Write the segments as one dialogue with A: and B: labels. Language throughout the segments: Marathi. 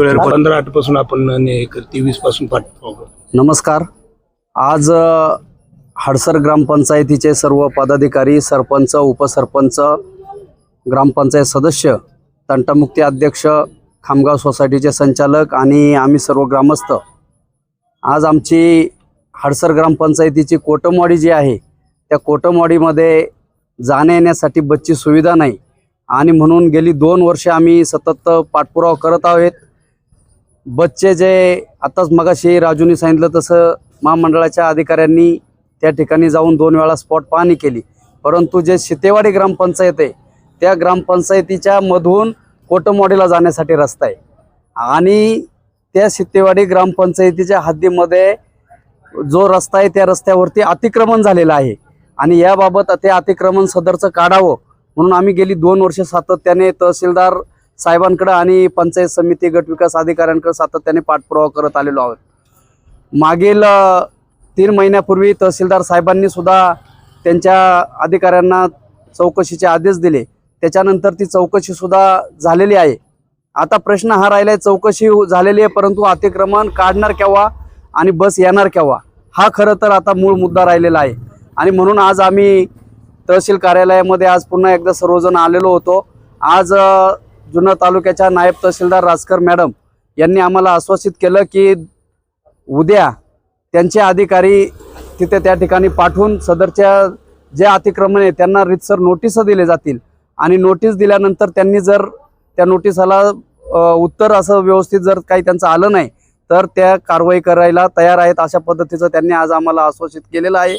A: पंधरा आठपासून आपण तेवीसपासून.
B: नमस्कार. आज हडसर ग्रामपंचायतीचे सर्व पदाधिकारी सरपंच उपसरपंच ग्रामपंचायत सदस्य तंटामुक्ती अध्यक्ष खामगाव सोसायटीचे संचालक आणि आम्ही सर्व ग्रामस्थ. आज आमची हडसर ग्रामपंचायतीची कोटमवाडी जी आहे त्या कोटमवाडीमध्ये जाण्या येण्यासाठी बसची सुविधा नाही आणि म्हणून गेली दोन वर्ष आम्ही सतत पाठपुरावा करत आहोत. बसचे जे आताच मगाशी राजूनी सांगितलं तसं महामंडळाच्या अधिकाऱ्यांनी त्या ठिकाणी जाऊन दोन वेळा स्पॉट पाहणी केली. परंतु जे शितेवाडी ग्रामपंचायत आहे त्या ग्रामपंचायतीच्या मधून कोटमवाडीला जाण्यासाठी रस्ता आहे. आणि त्या शितेवाडी ग्रामपंचायतीच्या हद्दीमध्ये जो रस्ता आहे त्या रस्त्यावरती अतिक्रमण झालेलं आहे. आणि याबाबत ते अतिक्रमण सदरचं काढावं म्हणून आम्ही गेली दोन वर्ष सातत्याने तहसीलदार साहेबांकडे आणि पंचायत समिती गट विकास अधिकाऱ्यांकडे सातत्याने पाठपुरावा करत आलेलो आहोत. मागील तीन महिन्यापूर्वी तहसीलदार साहेबांनी सुद्धा त्यांच्या अधिकाऱ्यांना चौकशीचे आदेश दिले. त्याच्यानंतर ती चौकशी सुद्धा झालेली आहे. आता प्रश्न हा राहिला आहे चौकशी झालेली आहे परंतु अतिक्रमण काढणार केव्हा आणि बस येणार केव्हा? हा खरं तर आता मूळ मुद्दा राहिलेला आहे. आणि म्हणून आज आम्ही तहसील कार्यालयामध्ये आज पुन्हा एकदा सर्वजण आलेलो होतो. आज जुन्नर तालुक्याच्या नायब तहसीलदार राजकर मॅडम यांनी आम्हाला आश्वासित केलं की उद्या त्यांचे अधिकारी तिथे त्या ठिकाणी पाठवून सदरच्या जे अतिक्रमण आहे त्यांना रितसर नोटीस दिले जातील. आणि नोटीस दिल्यानंतर त्यांनी जर त्या नोटिसाला उत्तर असं व्यवस्थित जर काही त्यांचं आलं नाही तर त्या कारवाई करायला तयार आहेत अशा पद्धतीचं त्यांनी आज आम्हाला आश्वासित केलेलं आहे.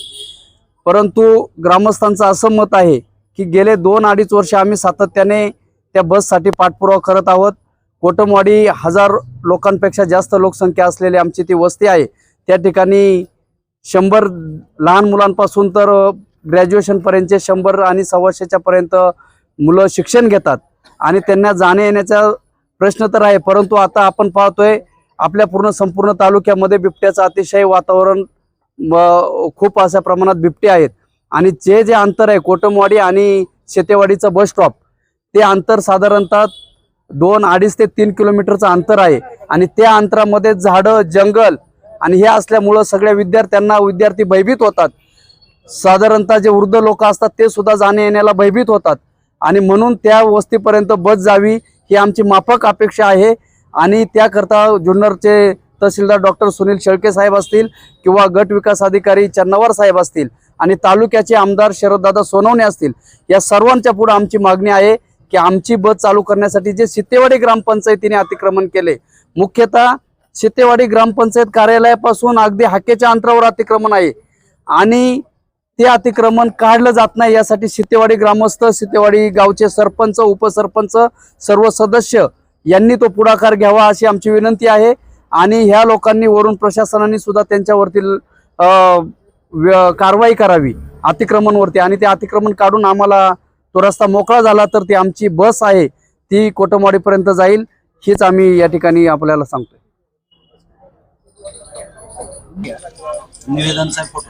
B: परंतु ग्रामस्थांचं असं मत आहे की गेले दोन अडीच वर्ष आम्ही सातत्याने त्या बससाठी पाठपुरावा करत आहोत. कोटमवाडी हजार लोकांपेक्षा जास्त लोकसंख्या असलेली आमची ती वस्ती आहे. त्या ठिकाणी शंभर लहान मुलांपासून तर ग्रॅज्युएशनपर्यंतचे शंभर आणि सव्वाशेच्या पर्यंत मुलं शिक्षण घेतात. आणि त्यांना जाण्या येण्याचा प्रश्न तर आहे परंतु आता आपण पाहतोय आपल्या पूर्ण संपूर्ण तालुक्यामध्ये बिबट्याचं अतिशय वातावरण म- खूप अशा प्रमाणात बिबटे आहेत. आणि जे जे अंतर आहे कोटमवाडी आणि शेतेवाडीचं बस स्टॉप ते अंतर साधारणतः दोन अडीच ते तीन किलोमीटरचं अंतर आहे. आणि त्या अंतरामध्ये झाडं जंगल आणि हे असल्यामुळं सगळ्या विद्यार्थ्यांना विद्यार्थी भयभीत होतात. साधारणतः जे वृद्ध लोक असतात ते सुद्धा जाणे येण्याला भयभीत होतात. आणि म्हणून त्या वस्तीपर्यंत बस जावी ही आमची माफक अपेक्षा आहे. आणि त्याकरता जुन्नरचे तहसीलदार डॉक्टर सुनील शेळके साहेब असतील किंवा गट विकास अधिकारी चन्नवार साहेब असतील आणि तालुक्याचे आमदार शरददादा सोनवणे असतील या सर्वांच्या पुढे आमची मागणी आहे. की आमची बस चालू करण्यासाठी जे सितेवाडी ग्रामपंचायतीने अतिक्रमण केले मुख्यतः सितेवाडी ग्रामपंचायत कार्यालयापासून अगदी हाकेच्या अंतरावर अतिक्रमण आहे. आणि ते अतिक्रमण काढलं जात नाही यासाठी सितेवाडी ग्रामस्थ सितेवाडी गावचे सरपंच उपसरपंच सर्व सदस्य यांनी तो पुढाकार घ्यावा अशी आमची विनंती आहे. आणि ह्या लोकांनी वरून प्रशासनाने सुद्धा त्यांच्यावरती व्य- कारवाई करावी अतिक्रमणवरती. आणि ते अतिक्रमण काढून आम्हाला तो रस्ता मोकळा झाला तर ती आमची बस आहे ती कोटमवाडीपर्यंत जाईल हीच आम्ही या ठिकाणी आपल्याला सांगतोय.
C: निवेदनचा फोटो